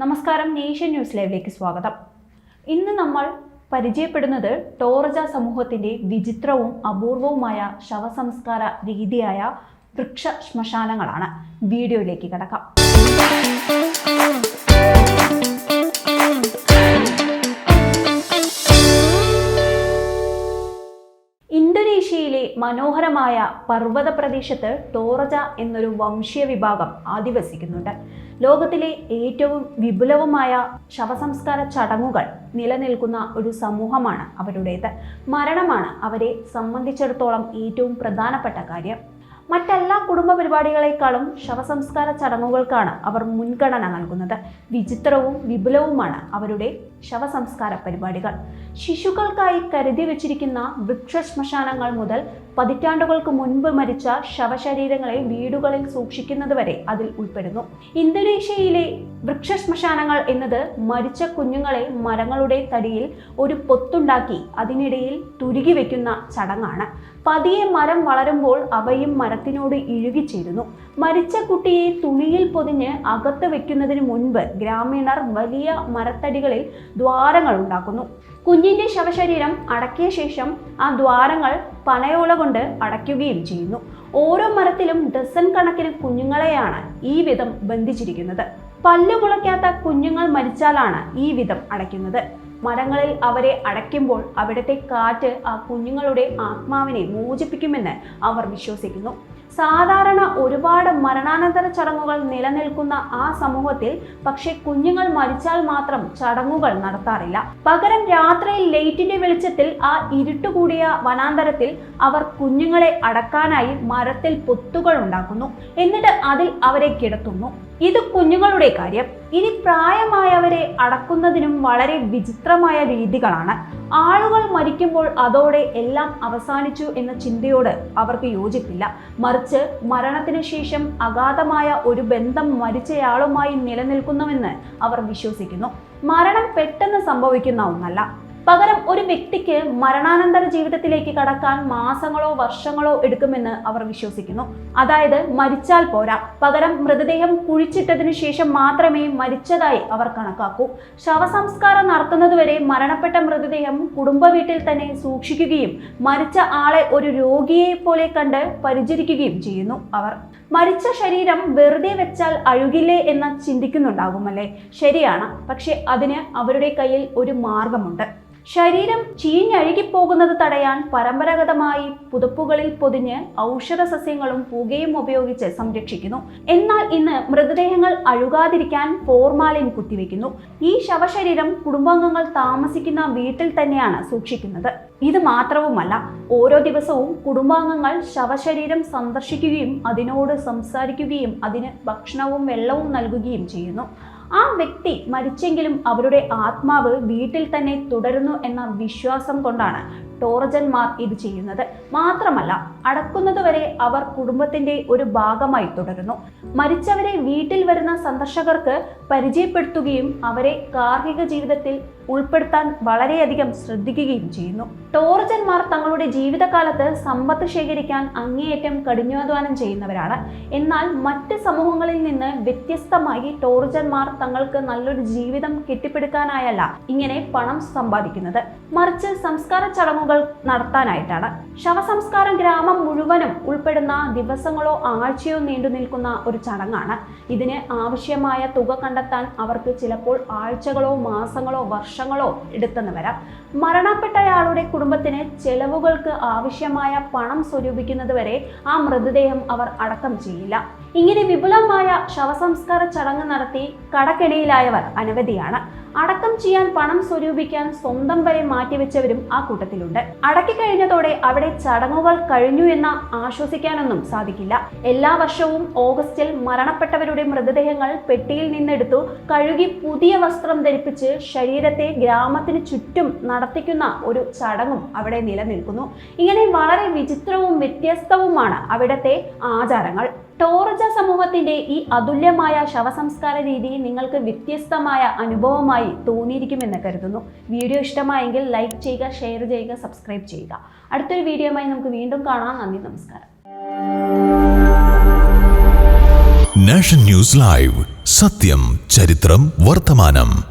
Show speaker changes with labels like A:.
A: നമസ്കാരം nation news ലൈവിലേക്ക് സ്വാഗതം. ഇന്ന് നമ്മൾ പരിചയപ്പെടുന്നത് ടോറജ സമൂഹത്തിന്റെ വിചിത്രവും അപൂർവവുമായ ശവസംസ്കാര രീതിയായ വൃക്ഷ ശ്മശാനങ്ങളാണ്. വീഡിയോയിലേക്ക് കടക്കാം. മനോഹരമായ പർവത പ്രദേശത്ത് ടോറജ എന്നൊരു വംശീയ വിഭാഗം ആദിവസിക്കുന്നുണ്ട് ലോകത്തിലെ ഏറ്റവും വിപുലവുമായ ശവസംസ്കാര ചടങ്ങുകൾ നിലനിൽക്കുന്ന ഒരു സമൂഹമാണ് അവരുടേത്. മരണമാണ് അവരെ സംബന്ധിച്ചിടത്തോളം ഏറ്റവും പ്രധാനപ്പെട്ട കാര്യം. മറ്റെല്ലാ കുടുംബ പരിപാടികളെക്കാളും ശവസംസ്കാര ചടങ്ങുകൾക്കാണ് അവർ മുൻഗണന നൽകുന്നത്. വിചിത്രവും വിപുലവുമാണ് അവരുടെ ശവസംസ്കാര പരിപാടികൾ ശിശുക്കൾക്കായി കരുതി വച്ചിരിക്കുന്ന വൃക്ഷ ശ്മശാനങ്ങൾ മുതൽ പതിറ്റാണ്ടുകൾക്ക് മുൻപ് മരിച്ച ശവശരീരങ്ങളെ വീടുകളിൽ സൂക്ഷിക്കുന്നത് വരെ അതിൽ ഉൾപ്പെടുന്നു. ഇന്തോനേഷ്യയിലെ വൃക്ഷ ശ്മശാനങ്ങൾ എന്നത് മരിച്ച കുഞ്ഞുങ്ങളെ മരങ്ങളുടെ തടിയിൽ ഒരു പൊത്തുണ്ടാക്കി അതിനിടയിൽ തുരുകി വെക്കുന്ന ചടങ്ങാണ്. പതിയെ മരം വളരുമ്പോൾ അവയും മരത്തിനോട് ഇഴുകിച്ചേരുന്നു മരിച്ച കുട്ടിയെ തുണിയിൽ പൊതിഞ്ഞ് അകത്ത് വെക്കുന്നതിന് മുൻപ് ഗ്രാമീണർ വലിയ മരത്തടികളിൽ ദ്വാരങ്ങൾ ഉണ്ടാക്കുന്നു. കുഞ്ഞിന്റെ ശവശരീരം അടക്കിയ ശേഷം ആ ദ്വാരങ്ങൾ പനയോല കൊണ്ട് അടയ്ക്കുകയും ചെയ്യുന്നു. ഓരോ മരത്തിലും ഡസൻ കണക്കിന് കുഞ്ഞുങ്ങളെയാണ് ഈ വിധം ബന്ധിച്ചിരിക്കുന്നത്. പല്ല് മുളയ്ക്കാത്ത കുഞ്ഞുങ്ങൾ മരിച്ചാലാണ് ഈ വിധം അടയ്ക്കുന്നത്. മരങ്ങളിൽ അവരെ അടയ്ക്കുമ്പോൾ അവിടുത്തെ കാറ്റ് ആ കുഞ്ഞുങ്ങളുടെ ആത്മാവിനെ മോചിപ്പിക്കുമെന്ന് അവർ വിശ്വസിക്കുന്നു. സാധാരണ ഒരുപാട് മരണാനന്തര ചടങ്ങുകൾ നിലനിൽക്കുന്ന ആ സമൂഹത്തിൽ പക്ഷേ കുഞ്ഞുങ്ങൾ മരിച്ചാൽ മാത്രം ചടങ്ങുകൾ നടത്താറില്ല. പകരം രാത്രിയിൽ ലൈറ്റിന്റെ വെളിച്ചത്തിൽ ആ ഇരുട്ടുകൂടിയ വനാന്തരത്തിൽ അവർ കുഞ്ഞുങ്ങളെ അടക്കാനായി മരത്തിൽ പൊത്തുകൾ ഉണ്ടാക്കുന്നു. എന്നിട്ട് അതിൽ അവരെ കിടത്തുന്നു. ഇത് കുഞ്ഞുങ്ങളുടെ കാര്യം. ഇനി പ്രായമായവരെ അടക്കുന്നതിനും വളരെ വിചിത്രമായ രീതികളാണ്. ആളുകൾ മരിക്കുമ്പോൾ അതോടെ എല്ലാം അവസാനിച്ചു എന്ന ചിന്തയോട് അവർക്ക് യോജിപ്പില്ല. മറിച്ച് മരണത്തിന് ശേഷം അഗാധമായ ഒരു ബന്ധം മരിച്ചയാളുമായി നിലനിൽക്കുന്നുവെന്ന് അവർ വിശ്വസിക്കുന്നു. മരണം പെട്ടെന്ന് സംഭവിക്കുന്ന ഒന്നല്ല. പകരം ഒരു വ്യക്തിക്ക് മരണാനന്തര ജീവിതത്തിലേക്ക് കടക്കാൻ മാസങ്ങളോ വർഷങ്ങളോ എടുക്കുമെന്ന് അവർ വിശ്വസിക്കുന്നു. അതായത് മരിച്ചാൽ പോരാ. പകരം മൃതദേഹം കുഴിച്ചിട്ടതിനു ശേഷം മാത്രമേ മരിച്ചതായി അവർ കണക്കാക്കൂ. ശവസംസ്കാരം നടത്തുന്നതുവരെ മരണപ്പെട്ട മൃതദേഹം കുടുംബ വീട്ടിൽ തന്നെ സൂക്ഷിക്കുകയും മരിച്ച ആളെ ഒരു രോഗിയെ പോലെ കണ്ട് പരിചരിക്കുകയും ചെയ്യുന്നു അവർ. മരിച്ച ശരീരം വെറുതെ വെച്ചാൽ അഴുകില്ലേ എന്ന് ചിന്തിക്കുന്നുണ്ടാകുമല്ലേ ശരിയാണ്. പക്ഷെ അതിന് അവരുടെ കയ്യിൽ ഒരു മാർഗമുണ്ട്. ശരീരം ചീഞ്ഞഴുകിപ്പോകുന്നത് തടയാൻ പരമ്പരാഗതമായി പുതപ്പുകളിൽ പൊതിഞ്ഞ് ഔഷധ സസ്യങ്ങളും പുകയും ഉപയോഗിച്ച് സംരക്ഷിക്കുന്നു. എന്നാൽ ഇന്ന് മൃതദേഹങ്ങൾ അഴുകാതിരിക്കാൻ ഫോർമാലിൻ കുത്തിവെക്കുന്നു. ഈ ശവശരീരം കുടുംബാംഗങ്ങൾ താമസിക്കുന്ന വീട്ടിൽ തന്നെയാണ് സൂക്ഷിക്കുന്നത്. ഇത് മാത്രവുമല്ല ഓരോ ദിവസവും കുടുംബാംഗങ്ങൾ ശവശരീരം സന്ദർശിക്കുകയും അതിനോട് സംസാരിക്കുകയും അതിന് ഭക്ഷണവും വെള്ളവും നൽകുകയും ചെയ്യുന്നു. ആ വ്യക്തി മരിച്ചെങ്കിലും അവരുടെ ആത്മാവ് വീട്ടിൽ തന്നെ തുടരുന്നു എന്ന വിശ്വാസം കൊണ്ടാണ് ടോറജന്മാർ ഇത് ചെയ്യുന്നത്. മാത്രമല്ല അടക്കുന്നതുവരെ അവർ കുടുംബത്തിന്റെ ഒരു ഭാഗമായി തുടരുന്നു. മരിച്ചവരെ വീട്ടിൽ വരുന്ന സന്ദർശകർക്ക് പരിചയപ്പെടുത്തുകയും അവരെ ഗാർഹിക ജീവിതത്തിൽ ഉൾപ്പെടുത്താൻ വളരെയധികം ശ്രദ്ധിക്കുകയും ചെയ്യുന്നു. ടോർജന്മാർ തങ്ങളുടെ ജീവിതകാലത്ത് സമ്പത്ത് ശേഖരിക്കാൻ അങ്ങേയറ്റം കഠിനാധ്വാനം ചെയ്യുന്നവരാണ്. എന്നാൽ മറ്റ് സമൂഹങ്ങളിൽ നിന്ന് വ്യത്യസ്തമായി ടോർജന്മാർ തങ്ങൾക്ക് നല്ലൊരു ജീവിതം കെട്ടിപ്പടുക്കാനായല്ല ഇങ്ങനെ പണം സമ്പാദിക്കുന്നത്. മറിച്ച് സംസ്കാര ചടങ്ങുകൾ നടത്താനായിട്ടാണ്. ശവസംസ്കാരം ഗ്രാമം മുഴുവനും ഉൾപ്പെടുന്ന ദിവസങ്ങളോ ആഴ്ചയോ നീണ്ടു നിൽക്കുന്ന ഒരു ചടങ്ങാണ്. ഇതിന് ആവശ്യമായ തുക കണ്ടെത്താൻ അവർക്ക് ചിലപ്പോൾ ആഴ്ചകളോ മാസങ്ങളോ വർഷങ്ങളോ എടുത്തെന്ന് വരാം. മരണപ്പെട്ടയാളുടെ കുടുംബത്തിന് ചെലവുകൾക്ക് ആവശ്യമായ പണം സ്വരൂപിക്കുന്നത് വരെ ആ മൃതദേഹം അവർ അടക്കം ചെയ്യില്ല. ഇങ്ങനെ വിപുലമായ ശവസംസ്കാര ചടങ്ങ് നടത്തി കടക്കെണിയിലായവർ അനവധിയാണ്. അടക്കം ചെയ്യാൻ പണം സ്വരൂപിക്കാൻ സ്വന്തം വരെ മാറ്റിവെച്ചവരും ആ കൂട്ടത്തിലുണ്ട്. അടക്കി കഴിഞ്ഞതോടെ അവിടെ ചടങ്ങുകൾ കഴിഞ്ഞു എന്ന് ആശ്വസിക്കാനൊന്നും സാധിക്കില്ല. എല്ലാ വർഷവും ഓഗസ്റ്റിൽ മരണപ്പെട്ടവരുടെ മൃതദേഹങ്ങൾ പെട്ടിയിൽ നിന്നെടുത്തു കഴുകി പുതിയ വസ്ത്രം ധരിപ്പിച്ച് ശരീരത്തെ ഗ്രാമത്തിന് ചുറ്റും നടത്തിക്കുന്ന ഒരു ചടങ്ങും അവിടെ നിലനിൽക്കുന്നു. ഇങ്ങനെ വളരെ വിചിത്രവും വ്യത്യസ്തവുമാണ് അവിടത്തെ ആചാരങ്ങൾ. ടോറജ സമൂഹത്തിന്റെ ഈ അതുല്യമായ ശവസംസ്കാര രീതി നിങ്ങൾക്ക് വ്യത്യസ്തമായ അനുഭവമായി തോന്നിയിരിക്കുമെന്ന് കരുതുന്നു. വീഡിയോ ഇഷ്ടമായെങ്കിൽ ലൈക്ക് ചെയ്യുക ഷെയർ ചെയ്യുക സബ്സ്ക്രൈബ് ചെയ്യുക. അടുത്തൊരു വീഡിയോയുമായി നമുക്ക് വീണ്ടും കാണാം. നന്ദി നമസ്കാരം.
B: National news live. സത്യം ചരിത്രം വർത്തമാനം.